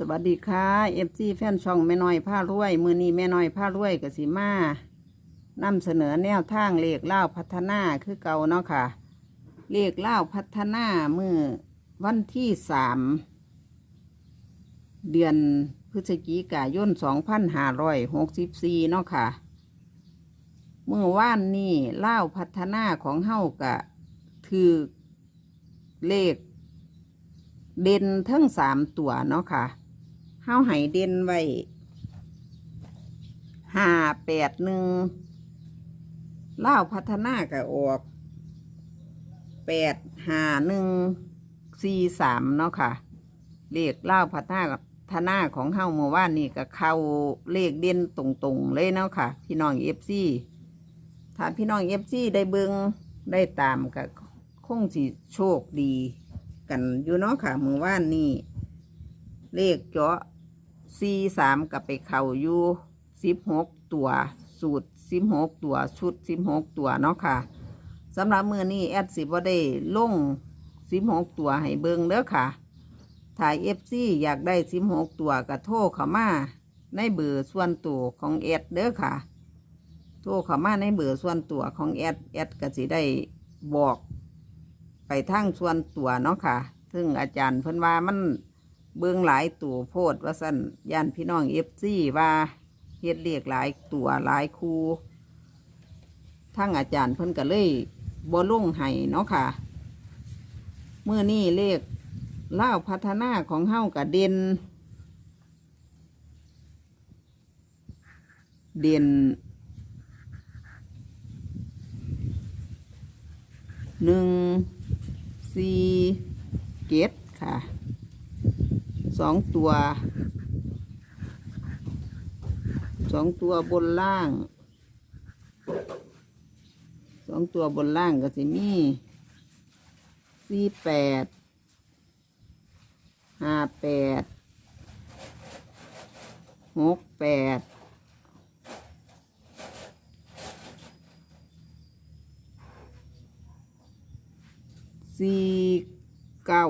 สวัสดีค่ะเอฟซีแฟนช่องแม่น้อยผ้ารวย มือนี้แม่น้อยผ้ารวยกับสีมานำเสนอแนวทางเลขเล่าพัฒนาคือเก่าเนาะค่ะ เลขเล่าพัฒนามือวันที่สามเดือนพฤศจิกายนสองพันห้าร้อยหกสิบสี่เนาะค่ะเมื่อว่านนี่เล่าพัฒนาของเฮากะถือเลข เด่นทั้งสามตัวเนาะค่ะ เฮาให้เด่นไว้ห้าแปดหนึ่งเล่าพัฒนาก็ออกแปดห้าหนึ่งสี่สามเนาะค่ะ เลขเล่าพัฒนาธนาของเฮาเมื่อวานนี่ก็เข้าเลขเด่นตรงๆเลยเนาะค่ะ พี่น้องเอฟซีถ้าพี่น้องเอฟซีได้เบิงได้ตามก็คงสิโชคดีกันอยู่เนาะค่ะมือว่านนี่เลขเจาะ ซีสามกับไปเข่าอยู่สิบหกตัวสูตรสิบหกตัวชุดสิบหกตัวเนาะค่ะสำหรับมือนี้แอดสิบ่ได้ลงสิบหกตัวให้เบิงเด้อค่ะถ่ายเอฟซีอยากได้สิบหกตัวก็โทรเข้ามาในเบอร์ส่วนตัวของแอดเด้อค่ะ โทรเข้ามาในเบอร์ส่วนตัวของแอดแอดก็สิได้บอก ไปทั้งส่วนตัวเนาะค่ะ ซึ่งอาจารย์เพิ่นว่ามัน เบื้องหลายตัวโพดว่าสั่นย่านพี่น้องเอฟซีว่าเฮ็ดเรียกหลายตัวหลายคูทั้งอาจารย์เพิ่นก็เลยบ่ลงให้เนาะค่ะเมื่อนี้เลขเล่าพัฒนาของเฮากะเด่นเด่นหนึ่งสี่เกตค่ะ สองตัวสองตัวบนล่างสองตัวบนล่างก็จะมีสี่แปดห้าแปดหกแปดสี่เก้า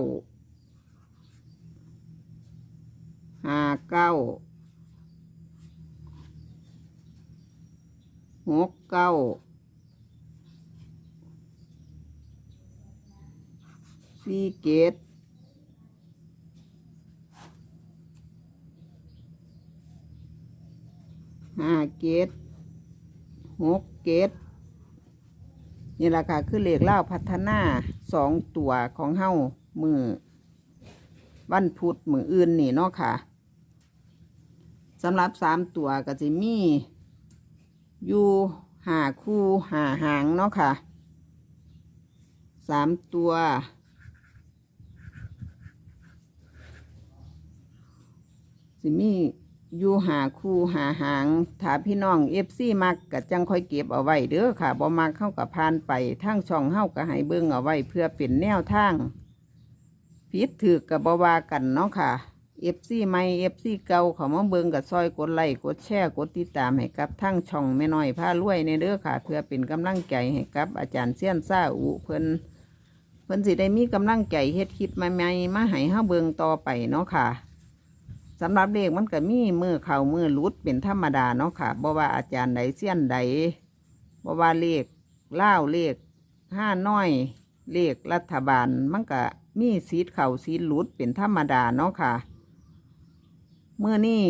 ห้าเก้าหกเก้าสี่เกตห้าเกตหกเกตนี่แหละค่ะ คือเลขเล่าพัฒนาสองตัวของเฮ้ามือวันพุธมืออื่นนี่เนาะค่ะ สำหรับสามตัวก็จะมีอยู่หาคู่หาหางเนาะค่ะสามตัวสิมีอยู่หาคู่หาหางถ้าพี่น้องเอฟซีมักก็จังค่อยเก็บเอาไว้เด้อค่ะบ่มักเข้ากับพานไปทั้งช่องเฮาก็ให้เบิ่งเอาไว้เพื่อเป็นแนวทางผิดถือกับบ่วากันเนาะค่ะ เอฟซีใหม่เอฟซีเก่าเขามาเบิงกับซอยกดไลค์กดแชร์กดติดตามให้กับทั้งช่องแม่น้อยผ้ารวยในเด้อค่ะ เพื่อเป็นกำลังใจให้กับอาจารย์เสี้ยนซ่าอุเพิ่นเพิ่นสิได้มีกำลังใจเฮ็ดคลิปใหม่ๆมาให้เฮาเบิงต่อไปเนาะค่ะสำหรับเลขมันก็มีมือเข่ามือลุดเป็นธรรมดาเนาะค่ะบ่ว่าอาจารย์ใดเสี้ยนใดบ่ว่าเลขเล่าเลขห้าน้อยเลขรัฐบาลมันก็มีสีดเข่าสีหลุดเป็นธรรมดาเนาะค่ะ เมื่อนี้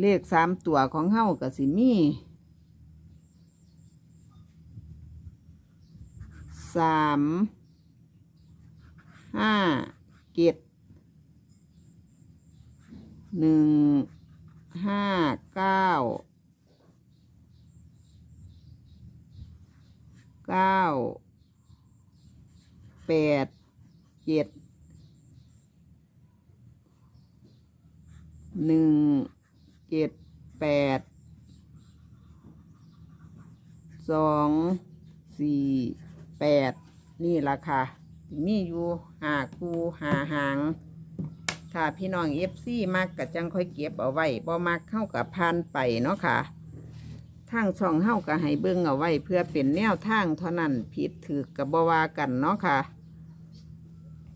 เลขสามตัวของเฮาก็สิมีสามห้าเจ็ดหนึ่งห้าเก้าเก้าแปดเจ็ด หนึ่งเจ็ดแปดสองสี่แปดนี่ละค่ะมีอยู่หาคูหาหางถ้าพี่น้องเอฟซีมักกะจังค่อยเก็บเอาไว้บ่มักเข้ากับพานไปเนาะค่ะทางช่องเฮาก็ให้เบิ่งเอาไว้ เพื่อเป็นแนวทางเท่านั้นผิดถือกับบ่วากันเนาะค่ะ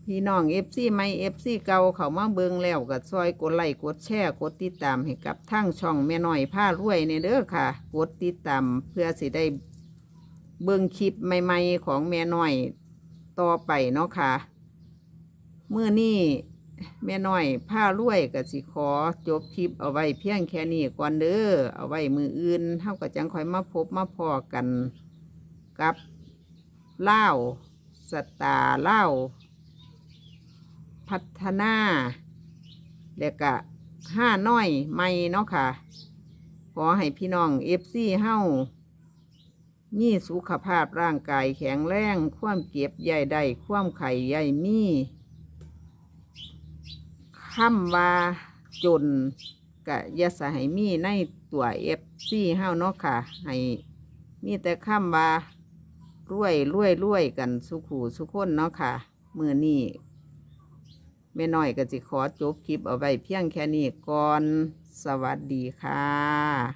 พี่น้องเอฟซีไม่เอฟซีเก่าเขามาเบิงแล้วก็ซอยกดไลค์กดแชร์กดติดตามให้กับทั้งช่องแม่น้อยผ้ารวยในเด้อค่ะ กดติดตามเพื่อสิได้เบิงคลิปใหม่ ๆ ของแม่น้อยต่อไปเนาะค่ะเมื่อนี้แม่น้อยผ้ารวยก็สิขอจบคลิปเอาไว้เพียงแค่นี้ก่อนเด้อเอาไว้มืออื่นเท่ากับจังคอยมาพบมาพอกันกับเล่าสตาร์เล่า พัฒนาแล้วก็ห้าน้อยไม่เนาะค่ะ ขอให้พี่น้องเอฟซีเฮามีสุขภาพร่างกายแข็งแรง ความเก็บใหญ่ได้ความไข่ใหญ่มีคำว่าจนกะยาสให้มีในตัวเอฟซีเฮาเนาะค่ะ ให้มีแต่คำว่ารวยรวยรวยกันสุขูสุขคนเนาะค่ะ มือนี้ แม่น้อยก็จะขอจบคลิปเอาไว้เพียงแค่นี้ก่อน สวัสดีค่ะ